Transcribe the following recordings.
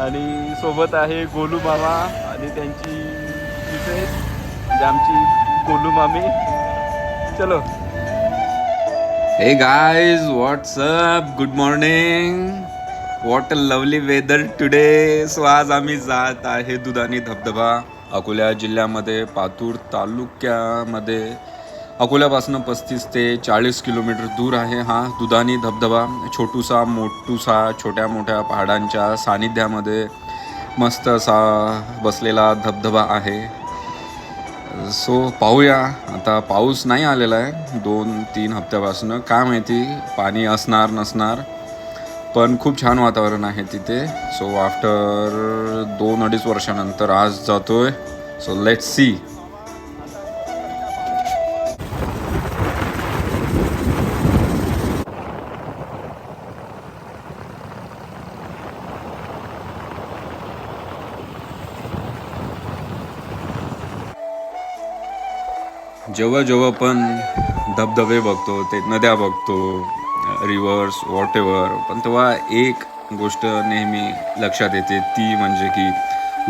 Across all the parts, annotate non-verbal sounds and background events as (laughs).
आणि सोबत आहे गोलू मामा आणि त्यांची मिसेस म्हणजे आमची गोलू मामी. चलो. Hey guys what's up good morning what a lovely weather today so आज आम्ही जात आहे दुधानी धबधबा अकोला जिल्ह्यामध्ये पातूर तालुक्यामध्ये. अकोल्यापासून पस्तीस ते चाळीस किलोमीटर दूर आहे हा दुधानी धबधबा. छोटूसा मोठूसा छोट्या मोठ्या पहाडांच्या सानिध्यामध्ये मस्त असा बसलेला धबधबा आहे. सो पाहूया. आता पाऊस नाही आलेला आहे. दोन तीन हप्त्यापासून. काय माहिती? पाणी असणार नसणार. पण खूप छान वातावरण आहे तिथे. सो आफ्टर दोन अडीच वर्षानंतर आज जातो आहे सो लेट सी जेव्हा जेव्हा पण धबधबे बघतो ते नद्या बघतो रिव्हर्स वॉट एव्हर पण तेव्हा एक गोष्ट नेहमी लक्षात येते ती म्हणजे की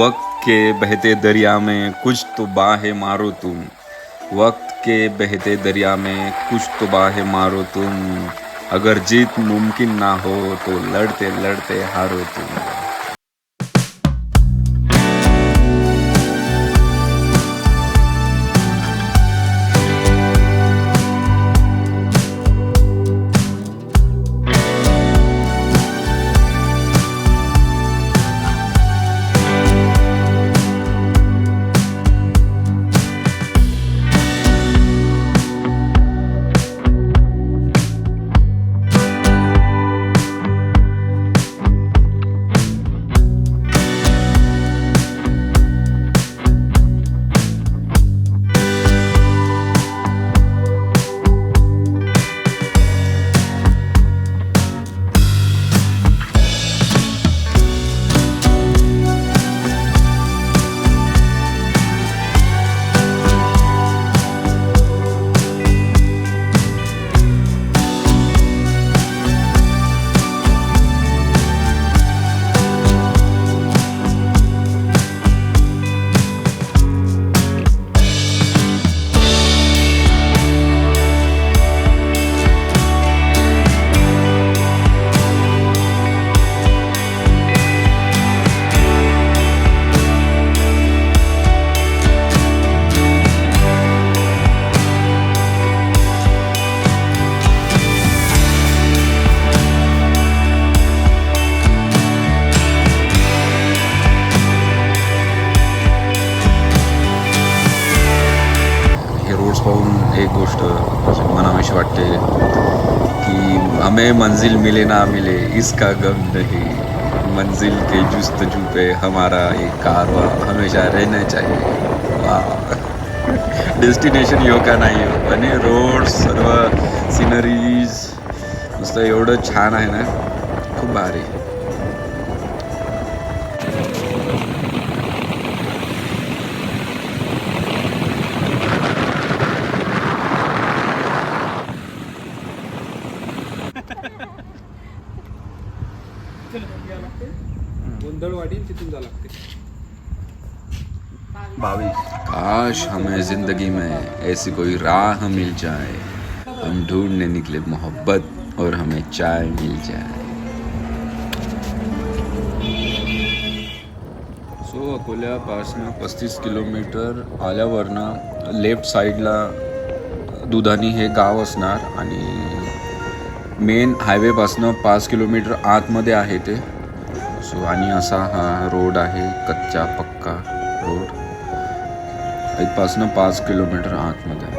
वक्त के बहते दरिया में कुछ तो बाहे मारो तुम. वक्त के बहते दरिया में कुछ तो बाहे मारो तुम. अगर जीत मुमकिन ना हो तो लड़ते लड़ते हारो तुम. गोष्ट मनाविषयी वाटते की हमें मंजिल मिले ना मिले, इसका गम नहीं मंजिल के जुस्तजू पे हमारा एक कारवा हमेशा रहना चाहिए. वाह. डेस्टिनेशन यो का नाही हो. आणि रोड, सर्व सिनरीज नुसतं एवढं छान आहे ना. खूप भारी. काश हमें जिंदगी में ऐसी कोई राह मिल जाए। हम ढूंढने निकले मोहब्बत और हमें चाय मिल जाए। सो अकोल्यापासनं पस्तीस किलोमीटर आल्यावरनं लेफ्ट साईडला दुधानी हे गाव असणार आणि मेन हायवेपासनं पाच किलोमीटर आतमध्ये आहे ते. सो आणि असा हा रोड आहे कच्चा पक्का रोड. इथपासनं पाच किलोमीटर आतमध्ये.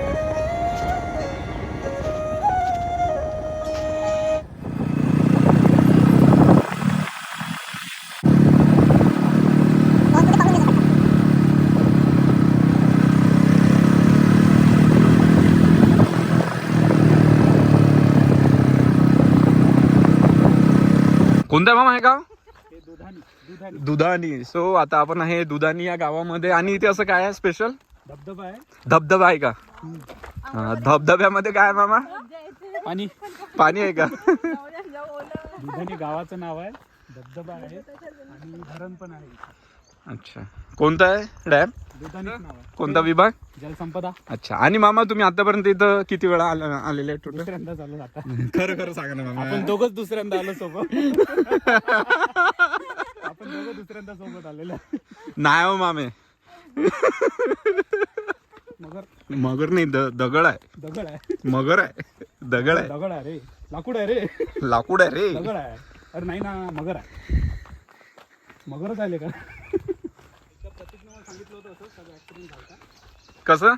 कोणत्या मामा आहे का? दुधानी. सो आता आपण आहे दुधानी या गावामध्ये. आणि इथे असं काय आहे स्पेशल धबधबा आहे. धबधबा आहे का? हा, धबधब्यामध्ये काय आहे मामा? आणि पाणी आहे का? दुधानी गावाचं नाव आहे. धबधबा आहे. आणि धरण पण आहे इथे. अच्छा. कोणता आहे? डॅम? दुधानीच नाव आहे. कोणता विभाग? जलसंपदा. अच्छा. आणि मामा तुम्ही आतापर्यंत इथं किती वेळा आले आलेले टोटल दुसऱ्यांदा चालू आता. खरं खरं सांगा ना आपण दोघच दुसऱ्यांदा आलो सोबत. (laughs) दोघं दुसऱ्यांदा सोबत आलेलो नाही हो मामे. मगर मगर नाही द- दगड आहे. दगड आहे. मगर आहे. दगड आहे. दगड आहे रे. लाकूड आहे रे. लाकूड आहे रे. दगड आहे. अरे नाही ना मगर आहे. मगरच आले का? सांगितलं होतं असं सगळं ऍक्सिडेंट झाला कसं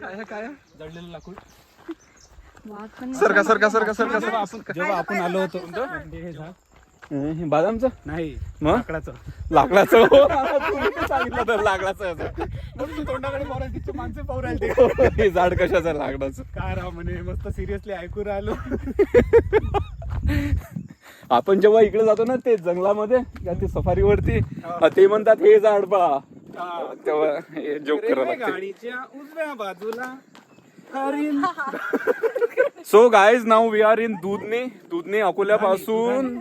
काय काय जळलेलं लाकूड. सरका सरका सरका सरका. जेव्हा आपण जेव्हा आपण आलो होतो हे झाड सरका बदामचं? नाही मग? लाकडाचं. लाकडाचं? हो, मला तुम्ही ते सांगितलं तर लाकडाचं असं. मग तू तोंडाकडे पाहू राहिली, तिथे माणसं पाहू राहिली हे झाड कशाचं लाकडाचं? काय राव म्हणे मस्त सिरियसली ऐकू राहिलो. आपण जेव्हा इकडे जातो ना ते जंगलामध्ये ते सफारीवरती ते म्हणतात हे झाड पहा. तेव्हा हे जोक करावं लागते. गाडीच्या उजव्या बाजूला सो गाईज नाव वी आर इन दूधने दूधने अकोल्यापासून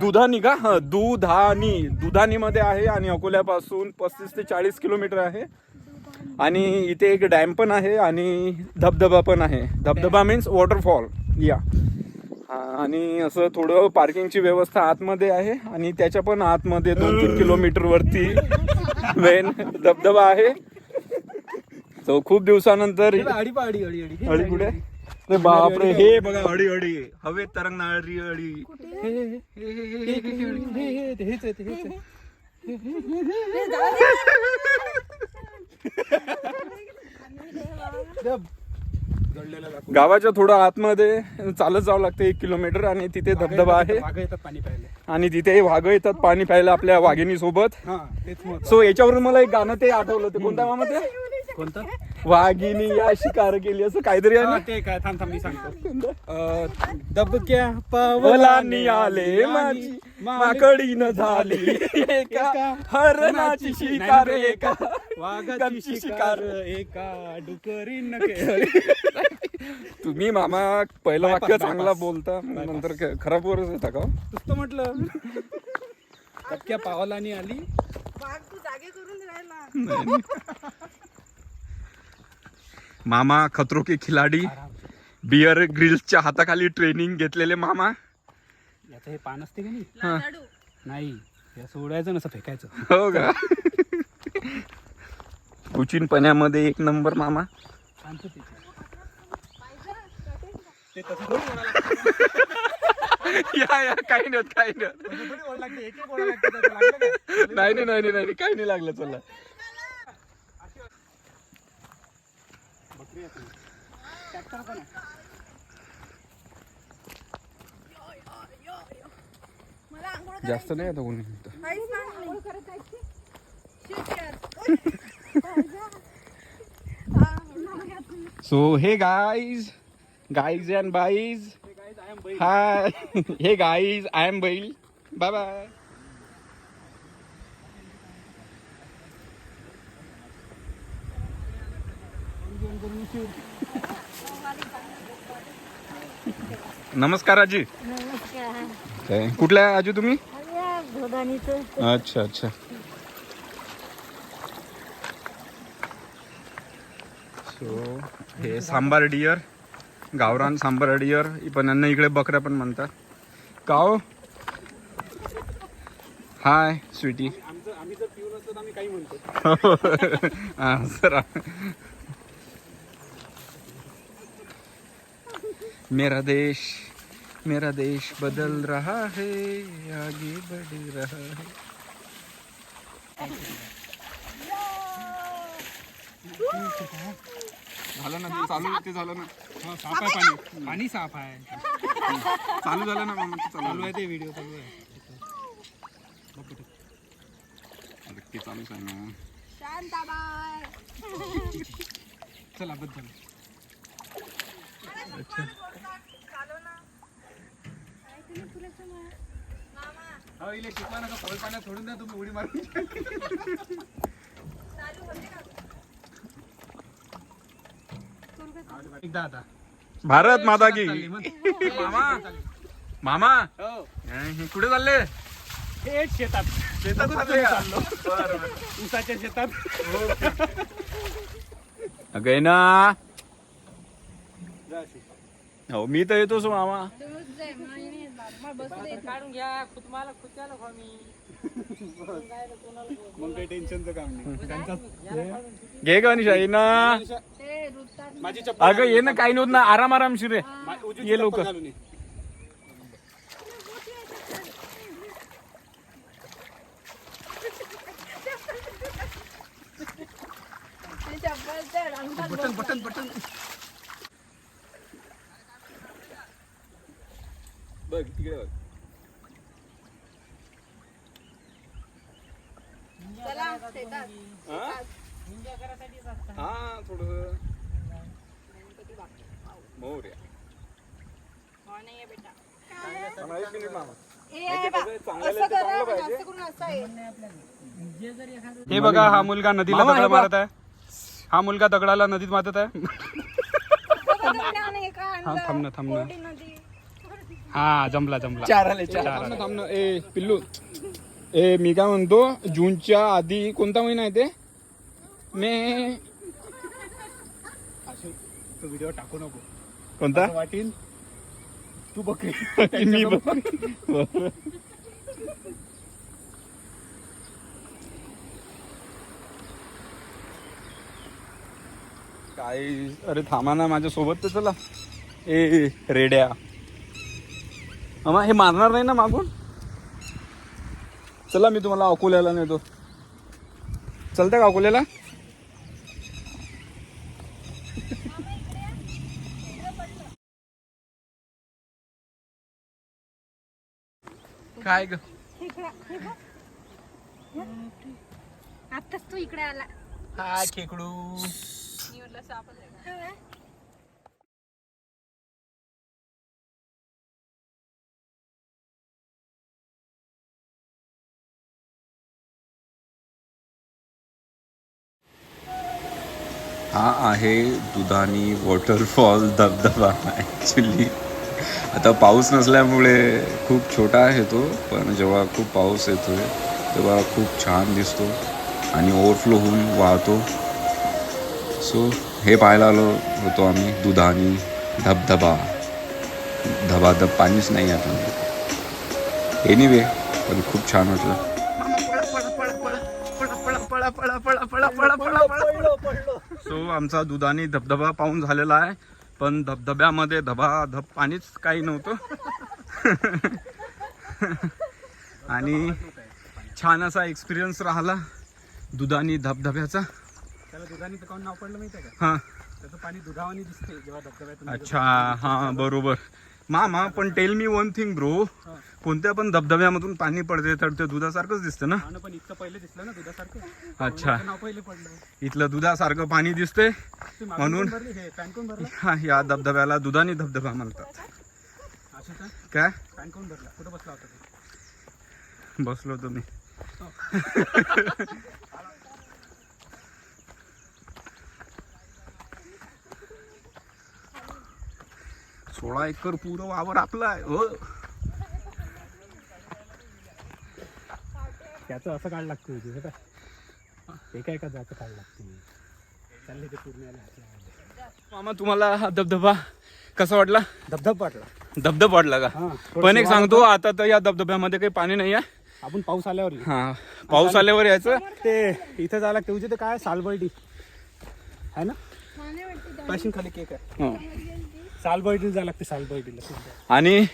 दुधानी का? हा दुधानी. दुधानी मध्ये आहे आणि अकोल्यापासून पस्तीस ते चाळीस किलोमीटर आहे. आणि इथे एक डॅम पण आहे आणि धबधबा पण आहे. धबधबा मीन्स वॉटरफॉल या. आणि असं थोडं पार्किंगची व्यवस्था आतमध्ये आहे आणि त्याच्या पण आतमध्ये दोन तीन किलोमीटर वरती मेन धबधबा आहे. सो खूप दिवसानंतर अडी अडी अडी कुठे? अरे बापरे हे बघा अडी अडी. हवेत तरंगणारी ते हेच आहे ते हेच आहे. लाकूड. गावाच्या थोडं आतमध्ये चालत जावं लागतं एक किलोमीटर आणि तिथे धबधबा आहे. आणि तिथे वाघ येतात पाणी प्यायला आपल्या वाघिणी सोबत हा सो याच्यावरून मला एक गाणं ते आठवलं ते कोणता मामा ते कोणतं? वाघिणी या शिकार केली असं काहीतरी आहे हा, ना ते काय थांब थांब मी सांगतो. अं, दबक्या वलानी आले माझी माकडीनं झाली. एका हरणाची शिकार एका वाघाची शिकार एका डुकरीन (laughs) तुम्ही मामा पहिलं Bypass, वाक्य bypass. चांगला बोलता नंतर क- खराब वरच येता का हो? नुसतं म्हटलं. दबक्या पावलानी आली. वाघ तू जागे करून राहिला. मामा खतरो के खिलाडी बियर ग्रिल्सच्या हाताखाली ट्रेनिंग घेतलेले मामा याचं हे पान असते का नाही हा. नाही हे सोडायचं नसं फेकायचं हो का कुचिन पण्यामध्ये एक नंबर मामा शांततेत. ते तसं थोडी ओढायला लागतं. या या काही नाही होत, काही नाही होत. तसं थोडी ओढ लागते एक एक ओढ लागते त्याचं लागलं का? नाही नाही नाही नाही काही नाही लागलं चला बकरी आहे ट्रॅक्टर पण आहे मला आंघोळ जास्त नाही आता कोणी? काहीच नाही आंघोळ करत जायची Shit यार. So hey guys guys and बाईज ते काय आय एम बैल hi hey guys I am बैल बाय बाय नमस्कार आजी. नमस्कार. काय कुठल्या आहे आजी तुम्ही? भोदानीचं अच्छा अच्छा. सो हे सांबार डिअर गावरान सांबार डिअर पण यांना इकडे बकऱ्या पण म्हणतात. काव हाय स्वीटी. (laughs) हा, सर. मेरा देश. मेरा देश बदल रहा है आगे बढ़ रहा है। झालं ना ते चालू ते झालं ना. हा साफ़ आहे पाणी. पाणी साफ़ आहे. चालू झालं ना ते चालू आहे ते व्हिडिओ चालू आहे. आहे चालूच आहे ना. शांताबाई. चला बद्दल हा इले शिकवा नका पाण्यात सोडून द्या तुम्ही उडी मारून. एकदा आता. भारत माता की. मामा. मामा. हे. कुठे चालले? हे शेतात. शेतात चालले का? चाललो. बरं, बरं. उसाच्या शेतात. अगं ना. हो मी तर येतोच मामा. मग काही टेन्शनचं काम नाही. त्यांचा घे का निशा ये ना. माझी चप्पल अगं ये ना काही नव्हत ना. आराम आरामशीर रे मा- उजवीची ये ये. Button button button. बघ तिकडे बघ. चला शेतात हा? थोडस. मोर ए बा, असं करा जास्त करून असं आहे. हे बघा हा मुलगा नदीला मामा, दगड हे. मारत आहे. हा मुलगा दगडाला नदीत मारत आहे. एका हा आणलं. थांब ना थांब ना. कोरडी नदी. हा जमला जमला. चार आले. थांब ना, थांब ना. ए पिल्लू. ए मी काय म्हणतो जूनच्या आधी कोणता महिना आहे ते? मे. तो व्हिडिओ टाकू नको. कोणता? असं वाटील तू बघ. (laughs) मी बघ. (laughs) काय अरे थांबा ना माझ्या सोबत तर चला. ए रेड्या. मामा हे मारणार नाही ना मागून? चला मी तुम्हाला अकोल्याला नेतो. चलतं का अकोल्याला? काय ग? आताच तू इकडे आला. हा खेकडू. हा आहे दुधानी वॉटरफॉल धबधबा ॲक्च्युली आता पाऊस नसल्यामुळे खूप छोटा आहे तो पण जेव्हा खूप पाऊस येतो तेव्हा खूप छान दिसतो आणि ओव्हरफ्लो होऊन वाहतो सो हे पाहायला आलो होतो आम्ही दुधानी धबधबा धबाधब पाणीच नाही आता एनिवे पण खूप छान वाटलं सो आमचा दुधानी धबधबा पाहून झालेला आहे. पण धबधब्यामध्ये धबाधब पाणीच काही नव्हतं. (laughs) आणि छान असा एक्सपिरियन्स राहिला दुधानी धबधब्याचा. त्याला दुधाने काऊन नाव पडलं माहितीये का? हां. त्याचं पाणी दुधावानी दिसते जेव्हा धबधब्यातून अच्छा हां बरोबर. मामा पण tell me one thing bro कोणत्या पण धबधब्यामधून पाणी पडते तर ते दुधासारखंच दिसतं ना? पण इतकं पहिले दिसलं ना दुधासारखं. अच्छा. नाव पहिले पडलं. इथलं दुधासारखं पाणी दिसते ते मागून म्हणून कोण भरली? हे पॅन कोण भरला? हा या धबधब्याला दुधानी धबधबा म्हणतात. असं का? काय? पॅन कोण भरला? कुठं बसला होता ते? बसलो तुम्ही सोळा एकर पुरं वावर आपला आहे हो. त्याचं असं काढ लागते तुझं काय एका एका जायचं काढ लागते चालले ते पूर्ण. मामा तुम्हाला हा धबधबा कसा वाटला? धबधब वाटला. धबधब वाटला का? पण एक सांगतो आता तर या धबधब्यामध्ये काही पाणी नाही आहे. आपण पाऊस आल्यावर. हा पाऊस आल्यावर यायचं. ते इथं जायला लागते उजे ते काय सालबर्डी. आहे ना? पाशिंग खाली केक आहे. हं. सालबर्डीला जायला लागते सालबर्डीला. आणि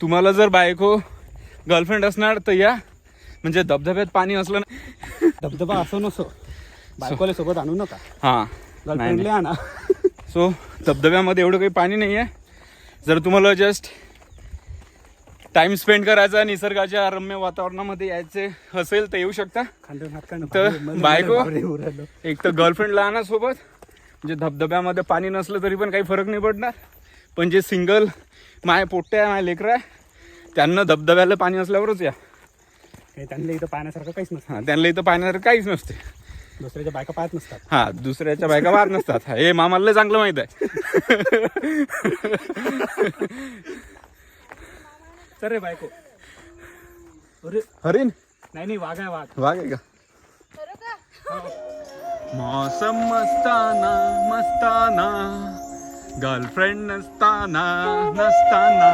तुम्हाला जर बायको गर्लफ्रेंड असणार तर या. म्हणजे धबधब्यात पाणी असलं ना धबधबा असो नसो बायकोला सोबत आणू नका. हा. गर्लफ्रेंडला आणा. सो धबधब्यामध्ये एवढं काही पाणी नाही आहे जर तुम्हाला जस्ट टाइम स्पेंड करायचा निसर्गाच्या रम्य वातावरणामध्ये यायचे असेल तर येऊ शकता. तर बायको? एक तर गर्लफ्रेंडला आणा सोबत. म्हणजे धबधब्यामध्ये पाणी नसलं तरी पण काही फरक नाही पडणार. पण जे सिंगल माय पोट्टे आहे माय लेकरं आहे त्यांना धबधब्याला पाणी असल्यावरच या. हे त्यांना इथं पाहण्यासारखं काहीच नसतं. हा त्यांना इथं पाहण्यासारखं काहीच नसते. दुसऱ्याच्या बायका पाहत नसतात. हा दुसऱ्याच्या बायका बाहेर नसतात. हे मामाला लय चांगलं माहीत आहे. चल रे बायको. अरे हरिण? नाही नाही वाघ आहे वाघ. वाघ आहे का? का? मौसम मस्ताना मस्ताना गर्लफ्रेंड नसताना नसताना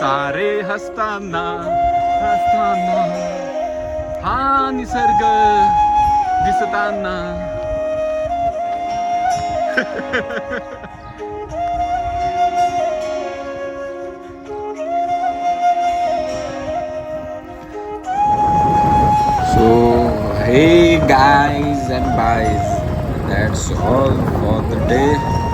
सारे हसताना हसताना हा निसर्ग दिसताना So, hey guys and guys, that's all for the day.